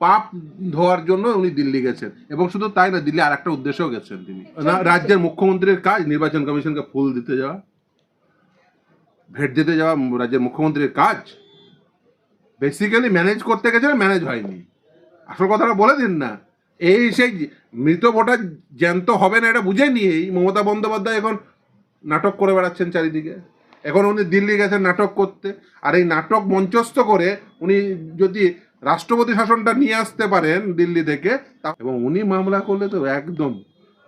পাপ ধোয়ার জন্য উনি দিল্লি গেছেন। এবং শুধু তাই না দিল্লি আর একটা উদ্দেশ্যেও গেছেন তিনি। না রাজ্যের মুখ্যমন্ত্রীর কাজ নির্বাচন কমিশনকে ফুল দিতে যাওয়া ভেট দিতে যাওয়া রাজ্যের মুখ্যমন্ত্রীর কাজ বেসিক্যালি ম্যানেজ করতে গেছেন ম্যানেজ হয়নি। আসল কথাটা বলে দিন না। এই সেই মৃত ভোটার জ্যান্ত হবে না এটা বুঝে নিয়েই মমতা বন্দ্যোপাধ্যায় এখন নাটক করে বেড়াচ্ছেন চারিদিকে। এখন উনি দিল্লি গেছেন নাটক করতে। আর এই নাটক মঞ্চস্থ করে উনি যদি রাষ্ট্রপতি শাসনটা নিয়ে আসতে পারেন দিল্লি থেকে এবং উনি মামলা করলে তো একদম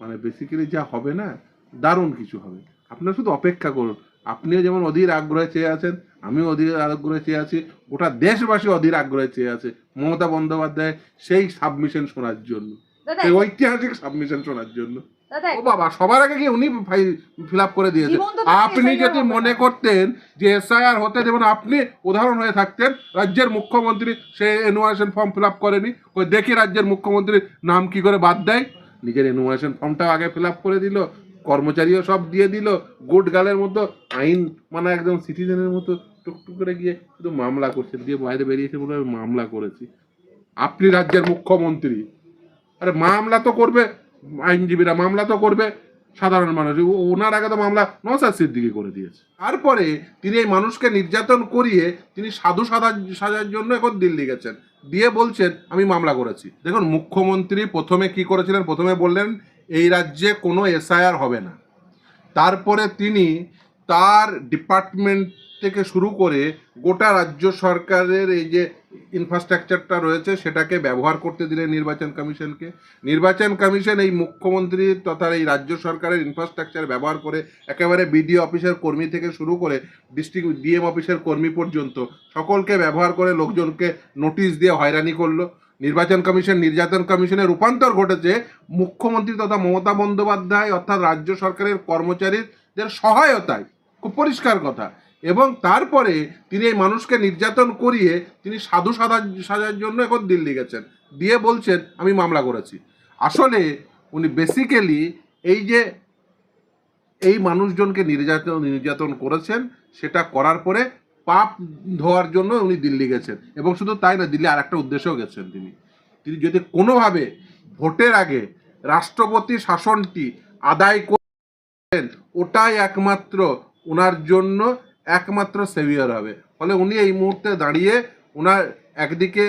মানে বেসিক্যালি যা হবে না দারুণ কিছু হবে। আপনার শুধু অপেক্ষা করুন। আপনিও যেমন অধীর আগ্রহে চেয়ে আছেন আমিও অধীর আগ্রহে চেয়ে আছি। ওটা দেশবাসী অধীর আগ্রহে চেয়ে আছে মমতা বন্দ্যোপাধ্যায় সেই সাবমিশন শোনার জন্য। ঐতিহাসিক সাবমিশন শোনার জন্য। ও বাবা সবার আগে কি উনি ফিল আপ করে দিয়েছে? আপনি যদি মনে করতেন যে এসআইআর হতে যেমন আপনি উদাহরণ হয়ে থাকতেন রাজ্যের মুখ্যমন্ত্রী সে এনুয়ারেশন ফর্ম ফিল আপ করেনি ওই দেখি রাজ্যের মুখ্যমন্ত্রীর নাম কি করে বাদ দেয়? নিজের এনুয়ারেশন ফর্মটা আগে ফিল আপ করে দিল কর্মচারীও সব দিয়ে দিল গুড গার্লের মতো আইন মানে একদম সিটিজেনের মতো টুকটুক করে গিয়ে শুধু মামলা করছে দিয়ে বাইরে বেরিয়েছে বলে মামলা করেছি। আপনি রাজ্যের মুখ্যমন্ত্রী। আরে মামলা তো করবে আইনজীবীরা মামলা তো করবে, সাধারণ মানুষ। ওনার আগে তো মামলা নসার সিদ্দিকি করে দিয়েছে। তারপরে তিনি এই মানুষকে নির্যাতন করিয়ে তিনি সাধু সাজা সাজার জন্য এখন দিল্লি গেছেন। দিয়ে বলছেন, আমি মামলা করেছি। দেখুন, মুখ্যমন্ত্রী প্রথমে কি করেছিলেন? প্রথমে বললেন, এই রাজ্যে কোনো এসআইআর হবে না। তারপরে তিনি তার ডিপার্টমেন্ট থেকে শুরু করে গোটা রাজ্য সরকারের এই যে ইনফ্রাস্ট্রাকচারটা রয়েছে, সেটাকে ব্যবহার করতে দিলেন নির্বাচন কমিশনকে। নির্বাচন কমিশন এই মুখ্যমন্ত্রী তথা এই রাজ্য সরকারের ইনফ্রাস্ট্রাকচার ব্যবহার করে একেবারে বিডিও অফিসের কর্মী থেকে শুরু করে ডিস্ট্রিক্ট ডিএম অফিসের কর্মী পর্যন্ত সকলকে ব্যবহার করে লোকজনকে নোটিশ দিয়ে হয়রানি করল। নির্বাচন কমিশন, নির্যাতন কমিশনের রূপান্তর ঘটেছে মুখ্যমন্ত্রী তথা মমতা বন্দ্যোপাধ্যায় অর্থাৎ রাজ্য সরকারের কর্মচারীদের সহায়তায়। খুব পরিষ্কার কথা। এবং তারপরে তিনি এই মানুষকে নির্যাতন করিয়ে তিনি সাধু সাজা সাজার জন্য এখন দিল্লি গেছেন। দিয়ে বলছেন, আমি মামলা করেছি। আসলে উনি বেসিক্যালি এই যে এই মানুষজনকে নির্যাতন নির্যাতন করেছেন, সেটা করার পরে পাপ ধোয়ার জন্য উনি দিল্লি গেছেন। এবং শুধু তাই না দিল্লি আর একটা উদ্দেশ্যেও গেছেন তিনি। তিনি যদি কোনোভাবে ভোটের আগে রাষ্ট্রপতি শাসনটি আদায় করেন, ওটাই একমাত্র ওনার জন্য একমাত্র সেভিয়ার হবে। ফলে উনি এই মুহূর্তে দাঁড়িয়ে ওনার একদিকে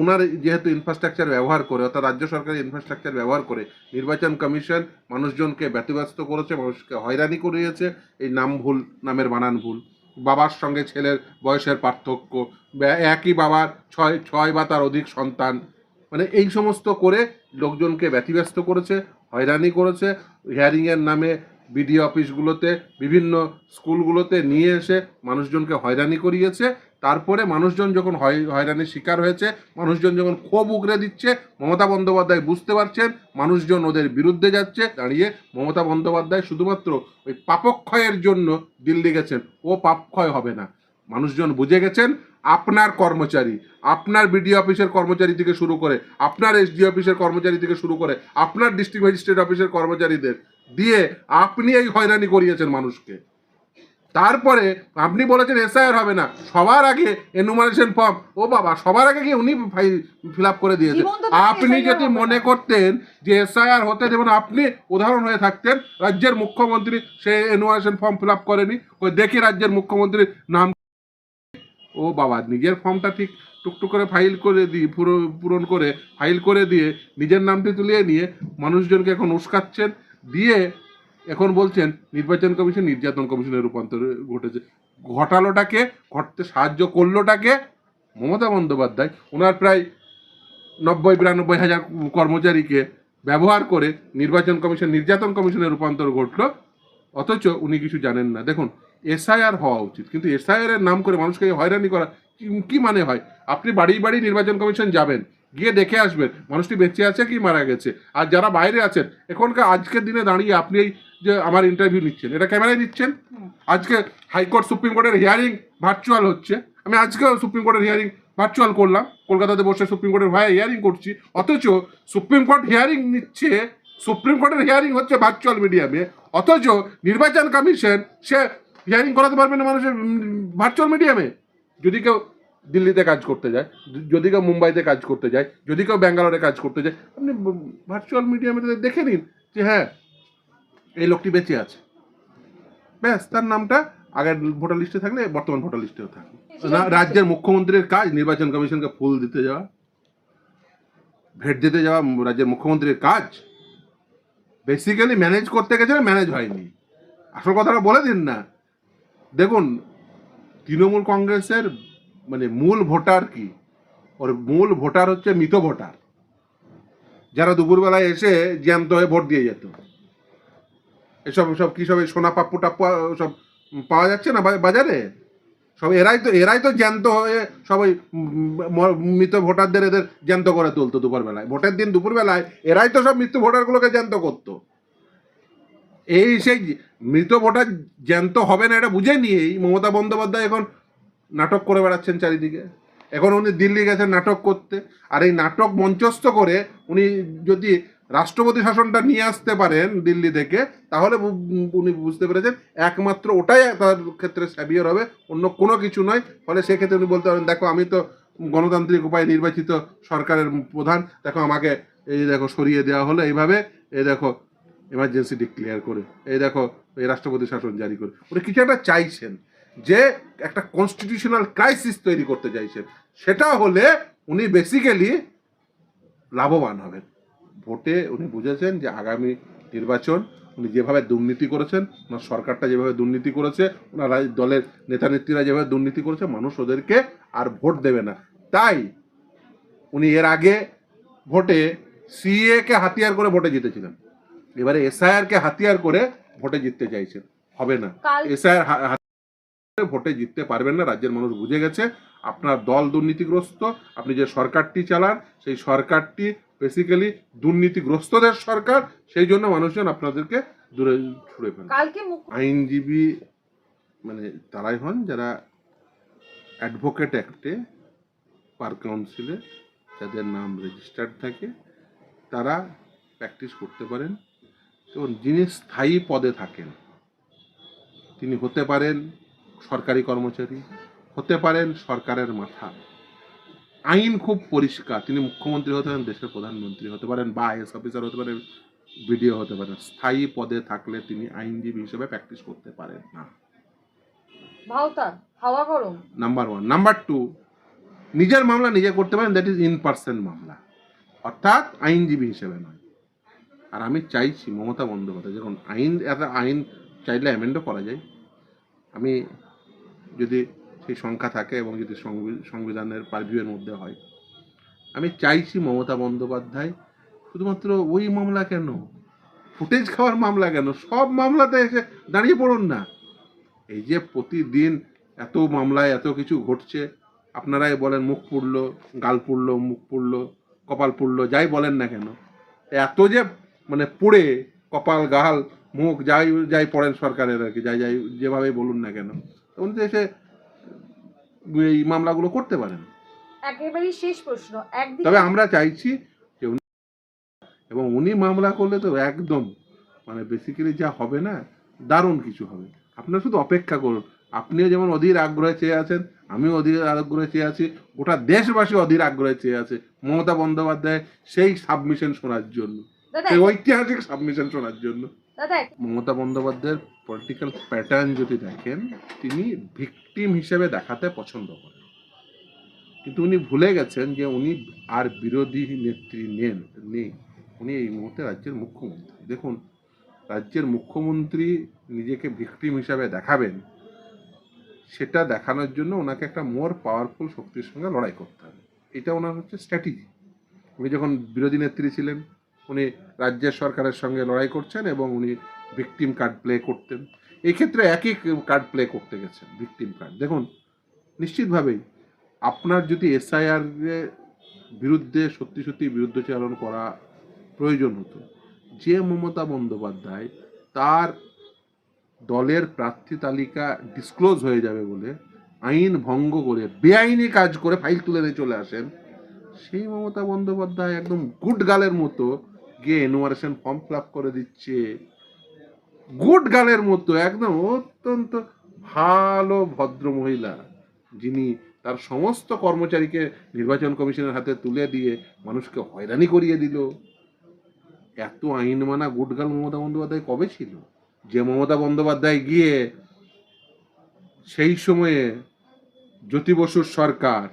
ওনার যেহেতু ইনফ্রাস্ট্রাকচার ব্যবহার করে, অর্থাৎ রাজ্য সরকারের ইনফ্রাস্ট্রাকচার ব্যবহার করে, নির্বাচন কমিশন মানুষজনকে ব্যতিব্যস্ত করেছে, মানুষকে হয়রানি করিয়েছে, এই নাম ভুল, নামের বানান ভুল। বাবার সঙ্গে ছেলের বয়সের পার্থক্য একই বাবার ছয় ছয় বা তার অধিক সন্তান মানে এই সমস্ত করে লোকজনকে ব্যতিব্যস্ত করেছে, হয়রানি করেছে হিয়ারিংয়ের নামে বিডিও অফিসগুলোতে, বিভিন্ন স্কুলগুলোতে নিয়ে এসে মানুষজনকে হয়রানি করিয়েছে। তারপরে মানুষজন যখন হয়, হয়রানির শিকার হয়েছে, মানুষজন যখন ক্ষোভ উগরে দিচ্ছে, মমতা বন্দ্যোপাধ্যায় বুঝতে পারছেন, মানুষজন ওদের বিরুদ্ধে যাচ্ছে। দাঁড়িয়ে মমতা বন্দ্যোপাধ্যায় শুধুমাত্র ওই পাপক্ষয়ের জন্য দিল্লি গেছেন। ও পাপক্ষয় হবে না। মানুষজন বুঝে গেছেন, আপনার কর্মচারী, আপনার বিডিও অফিসের কর্মচারী থেকে শুরু করে, আপনার এসডি অফিসের কর্মচারী থেকে শুরু করে, আপনার ডিস্ট্রিক্ট ম্যাজিস্ট্রেট অফিসের কর্মচারীদের দিয়ে আপনি এই হয়রানি করিয়েছেন মানুষকে। তারপরে আপনি বলেছেন এসআইআর হবে না। সবার আগে এনুমারেশন ফর্ম ও বাবা সবার আগে কি উনি ফিল আপ করে দিয়েছেন? আপনি যদি মনে করতেন যে এসআইআর হতে যেমন আপনি উদাহরণ হয়ে থাকতেন রাজ্যের মুখ্যমন্ত্রী সে এনুমারেশন ফর্ম ফিল আপ করেনি ওই দেখি রাজ্যের মুখ্যমন্ত্রীর নাম। ও বাবা নিজের ফর্মটা ঠিক টুকটুক করে ফাইল করে দিয়ে পুরো পূরণ করে ফাইল করে দিয়ে নিজের নামটি তুলিয়ে নিয়ে মানুষজনকে এখন উস্কাচ্ছেন। দিয়ে এখন বলছেন নির্বাচন কমিশন, নির্যাতন কমিশনের রূপান্তর ঘটেছে। ঘটালোটাকে, ঘটতে সাহায্য করলোটাকে মমতা বন্দ্যোপাধ্যায়, ওনার প্রায় নব্বই, বিরানব্বই হাজার কর্মচারীকে ব্যবহার করে নির্বাচন কমিশন, নির্যাতন কমিশনের রূপান্তর ঘটলো, অথচ উনি কিছু জানেন না। দেখুন, এসআইআর হওয়া উচিত, কিন্তু এসআইআর এর নাম করে মানুষকে হয়রানি করা কি মানে হয়? আপনি বাড়ি বাড়ি নির্বাচন কমিশন যাবেন গিয়ে দেখে আসবেন। মানুষটি বেঁচে আছে কি মারা গেছে? আর যারা বাইরে আছেন এখনকার আজকের দিনে দাঁড়িয়ে আপনি এই যে আমার ইন্টারভিউ নিচ্ছেন এটা ক্যামেরায় নিচ্ছেন? আজকে হাইকোর্ট সুপ্রিম কোর্টের হিয়ারিং ভার্চুয়াল হচ্ছে। আমি আজকেও সুপ্রিম কোর্টের হিয়ারিং ভার্চুয়াল করলাম। কলকাতাতে বসে সুপ্রিম কোর্টের ভয়ে হিয়ারিং করছি। অথচ সুপ্রিম কোর্ট হিয়ারিং নিচ্ছে সুপ্রিম কোর্টের হিয়ারিং হচ্ছে ভার্চুয়াল মিডিয়ামে অথচ নির্বাচন কমিশন সে হিয়ারিং করাতে পারবে না মানুষের ভার্চুয়াল মিডিয়ামে যদি কেউ দিল্লিতে কাজ করতে যায় যদি কেউ মুম্বাইতে কাজ করতে যায় যদি কেউ ব্যাঙ্গালোরে কাজ করতে যায় আপনি ভার্চুয়াল মিডিয়ামে দেখে নিন যে হ্যাঁ এই লোকটি বেঁচে আছে। ব্যাস তার নামটা আগের ভোটার লিস্টে থাকলে বর্তমান ভোটার লিস্টেও থাকে না রাজ্যের মুখ্যমন্ত্রীর কাজ নির্বাচন কমিশনকে ফুল দিতে যাওয়া ভেট দিতে যাওয়া রাজ্যের মুখ্যমন্ত্রীর কাজ বেসিক্যালি ম্যানেজ করতে গেছে ম্যানেজ হয়নি। আসল কথাটা বলে দিন না। দেখুন তৃণমূল কংগ্রেসের মানে মূল ভোটার কি? ওর মূল ভোটার হচ্ছে মৃত ভোটার। যারা দুপুরবেলায় এসে জ্যান্ত হয়ে ভোট দিয়ে যেত। এসব, সব কি সব সোনা পাপ্পু টাপ্পু, সব পাওয়া যাচ্ছে না বাজারে? সব এরাই তো এরাই তো জ্যান্ত হয়ে সবাই মৃত ভোটারদের এদের জ্যান্ত করে তুলতো দুপুরবেলায়। ভোটের দিন দুপুরবেলায় এরাই তো সব মৃত্যু ভোটারগুলোকে জ্যান্ত করতো। এই সেই মৃত ভোটার জ্যান্ত হবে না এটা বুঝে নিয়েই মমতা বন্দ্যোপাধ্যায় এখন নাটক করে বেড়াচ্ছেন চারিদিকে। এখন উনি দিল্লি গেছেন নাটক করতে। আর এই নাটক মঞ্চস্থ করে উনি যদি রাষ্ট্রপতি শাসনটা নিয়ে আসতে পারেন দিল্লি থেকে, তাহলে উনি বুঝতে পেরেছেন একমাত্র ওটাই তার ক্ষেত্রে স্যাভিয়র হবে, অন্য কোনো কিছু নয়। ফলে সেক্ষেত্রে উনি বলতে পারেন, দেখো, আমি তো গণতান্ত্রিক উপায়ে নির্বাচিত সরকারের প্রধান, দেখো, আমাকে এই দেখো সরিয়ে দেওয়া হলো এইভাবে, এই দেখো এমার্জেন্সি ডিক্লেয়ার করে, এই দেখো, এই রাষ্ট্রপতি শাসন জারি করে। উনি কিছু একটা চাইছেন। যে একটা কনস্টিটিউশনাল ক্রাইসিস তৈরি করতে চাইছেন সেটা হলে উনি বেসিক্যালি লাভবান হবেন। ভোটে উনি বুঝেছেন যে আগামী নির্বাচন উনি যেভাবে দুর্নীতি করেছেন ওনার সরকারটা যেভাবে দুর্নীতি করেছে ওনার দলের নেতা নেত্রীরা যেভাবে দুর্নীতি করেছে মানুষ ওদেরকে আর ভোট দেবে না। তাই উনি এর আগে ভোটে সিএ কে হাতিয়ার করে ভোটে জিতেছিলেন। এবারে এসআইআর কে হাতিয়ার করে ভোটে জিততে চাইছেন। হবে না। এসআইআর ভোটে জিততে পারবেন না রাজ্যের মানুষ বুঝে গেছে। আপনার দল দুর্নীতিগ্রস্ত আপনি যে সরকারটি চালান সেই সরকারটি বেসিক্যালি দুর্নীতিগ্রস্তদের সরকার সেই জন্য মানুষজন আপনাদেরকে দূরে ছুড়ে ফেলে কালকে মুখ্য আইনজীবী মানে তারাই হন যারা অ্যাডভোকেট অ্যাক্টে পার কাউন্সিলে যাদের নাম রেজিস্টার্ড থাকে তারা প্র্যাকটিস করতে পারেন। এবং যিনি স্থায়ী পদে থাকেন তিনি হতে পারেন সরকারি কর্মচারী হতে পারেন সরকারের মাথা। আইন খুব পরিষ্কার তিনি মুখ্যমন্ত্রী হতে পারেন দেশের প্রধানমন্ত্রী হতে পারেন বা আইএস অফিসার হতে পারেন বিডিও হতে পারেন স্থায়ী পদে থাকলে তিনি আইনজীবী হিসেবে প্র্যাকটিস করতে পারেন না। হাওয়া গরম। নাম্বার ওয়ান নাম্বার টু নিজের মামলা নিজে করতে পারেন দ্যাট ইজ ইন পার্সন মামলা। অর্থাৎ আইনজীবী হিসেবে নয়। আর আমি চাইছি মমতা বন্দ্যোপাধ্যায় যখন আইন আইন চাইলে অ্যামেন্ডও করা যায়। আমি যদি সেই সংখ্যা থাকে এবং যদি সংবিধানের পারভিউয়ের মধ্যে হয়। আমি চাইছি মমতা বন্দ্যোপাধ্যায় শুধুমাত্র ওই মামলা কেন? ফুটেজ খাওয়ার মামলা কেন? সব মামলাতে এসে দাঁড়িয়ে পড়ুন না। এই যে প্রতিদিন এত মামলায় এত কিছু ঘটছে, আপনারাই বলেন মুখ পুড়ল, গাল পুড়ল, মুখ পুড়ল, কপাল পুড়ল, যাই বলেন না কেন, এত যে মানে পুড়ে কপাল, গাল মুখ যাই যাই পড়েন সরকারের আর কি যাই যাই যেভাবে বলুন না কেন। উনি তো এসে এই মামলাগুলো করতে পারেন। একেবারেই শেষ প্রশ্ন একদিকে তবে আমরা চাইছি যে উনি এবং উনি মামলা করলে তো একদম মানে বেসিক্যালি যা হবে না দারুণ কিছু হবে। আপনারা শুধু অপেক্ষা করুন। আপনিও যেমন অধীর আগ্রহে চেয়ে আছেন আমিও অধীর আগ্রহে চেয়ে আছি গোটা দেশবাসী অধীর আগ্রহে চেয়ে আছে মমতা বন্দ্যোপাধ্যায় সেই সাবমিশন শোনার জন্য। সেই ঐতিহাসিক সাবমিশন শোনার জন্য। মমতা বন্দ্যোপাধ্যায়ের পলিটিক্যাল প্যাটার্ন যদি দেখেন, তিনি ভিকটিম হিসেবে দেখাতে পছন্দ করেন। কিন্তু উনি ভুলে গেছেন যে উনি আর বিরোধী নেত্রী নেন, নেই। উনি এই মুহূর্তে রাজ্যের মুখ্যমন্ত্রী। দেখুন, রাজ্যের মুখ্যমন্ত্রী নিজেকে ভিকটিম হিসাবে দেখাবেন, সেটা দেখানোর জন্য ওনাকে একটা মোর পাওয়ারফুল শক্তির সঙ্গে লড়াই করতে হবে। এটা ওনার হচ্ছে স্ট্র্যাটেজি উনি যখন বিরোধী নেত্রী ছিলেন উনি রাজ্যের সরকারের সঙ্গে লড়াই করছেন এবং উনি ভিকটিম কার্ড প্লে করতেন। এই ক্ষেত্রে একই কার্ড প্লে করতে গেছেন ভিকটিম কার্ড দেখুন, নিশ্চিতভাবেই আপনার যদি এসআইআর বিরুদ্ধে সত্যি সত্যি বিরুদ্ধচারণ করা প্রয়োজন হতো, যে মমতা বন্দ্যোপাধ্যায় তার দলের প্রার্থী তালিকা ডিসক্লোজ হয়ে যাবে বলে আইন ভঙ্গ করে, বেআইনি কাজ করে ফাইল তুলে নিয়ে চলে আসেন, সেই মমতা বন্দ্যোপাধ্যায় একদম গুড গালের মতো গিয়ে এনুয়ারেশন ফর্ম ফিল করে দিচ্ছে। গুড গালের মতো, একদম অত্যন্ত ভালো ভদ্র মহিলা, যিনি তার সমস্ত কর্মচারীকে নির্বাচন কমিশনের হাতে তুলে দিয়ে মানুষকে হয়রানি করিয়ে দিল। এত আইন মানা গুটগাল মমতা বন্দ্যোপাধ্যায় কবে ছিল? যে মমতা বন্দ্যোপাধ্যায় গিয়ে সেই সময়ে জ্যোতি বসুর সরকার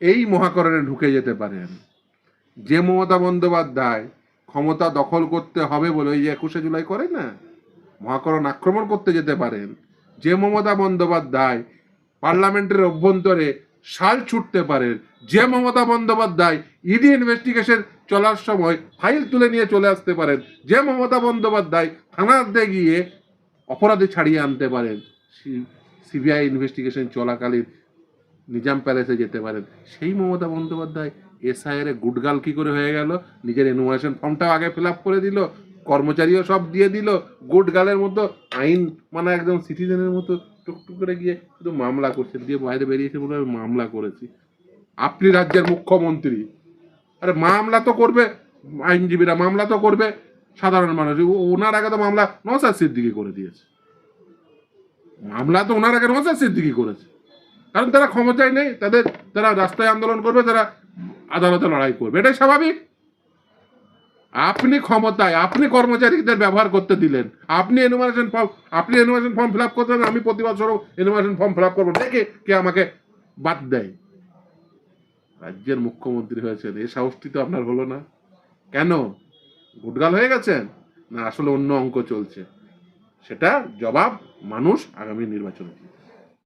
এই মহাকরণে ঢুকে যেতে পারেন। যে মমতা বন্দ্যোপাধ্যায় ক্ষমতা দখল করতে হবে বলে ওই যে একুশে জুলাই করে না? মহাকরণ আক্রমণ করতে যেতে পারেন। যে মমতা বন্দ্যোপাধ্যায় পার্লামেন্টের অভ্যন্তরে শাল ছুটতে পারেন। যে মমতা বন্দ্যোপাধ্যায় ইডি ইনভেস্টিগেশন চলার সময় ফাইল তুলে নিয়ে চলে আসতে পারেন। যে মমতা বন্দ্যোপাধ্যায় থানাতে গিয়ে অপরাধী ছাড়িয়ে আনতে পারেন। সিবিআই ইনভেস্টিগেশন চলাকালীন নিজাম প্যালেসে যেতে পারেন। সেই মমতা বন্দ্যোপাধ্যায় এসআইআর গুডগাল কি করে হয়ে গেল? নিজের এনুমারেশন ফর্মটাও আগে ফিল করে দিল, কর্মচারীও সব দিয়ে দিল গুডগালের মতো আইন মানে একদম সিটিজেনের মতো টুকটুক করে গিয়ে শুধু মামলা করছে, দিয়ে বাইরে বেরিয়েছে বলে মামলা করেছি। আপনি রাজ্যের মুখ্যমন্ত্রী। আরে মামলা তো করবে, আইনজীবীরা মামলা তো করবে, সাধারণ মানুষ। ওনার আগে তো মামলা নসার সিদ্দিকি করে দিয়েছে। মামলা তো ওনার আগে নসার সিদ্দিকি করেছে। কারণ তারা ক্ষমতায় নেই, তাদের, তারা রাস্তায় আন্দোলন করবে, তারা আদালতে লড়াই করবে এটাই স্বাভাবিক। আপনি ক্ষমতায় আপনি কর্মচারীদের ব্যবহার করতে দিলেন আপনি এনুমারেশন ফর্ম আপনি এনুমারেশন ফর্ম ফিল আপ করতে দেন, আমি প্রতিবাদ স্বরূপ এনুমারেশন ফর্ম ফিল আপ করব দেখে কে আমাকে বাদ দেয়। রাজ্যের মুখ্যমন্ত্রী হয়েছেন এ সাহসটি তো আপনার হলো না। কেন? গুটগাল হয়ে গেছেন? না আসলে অন্য অঙ্ক চলছে। সেটা জবাব মানুষ আগামী নির্বাচনে।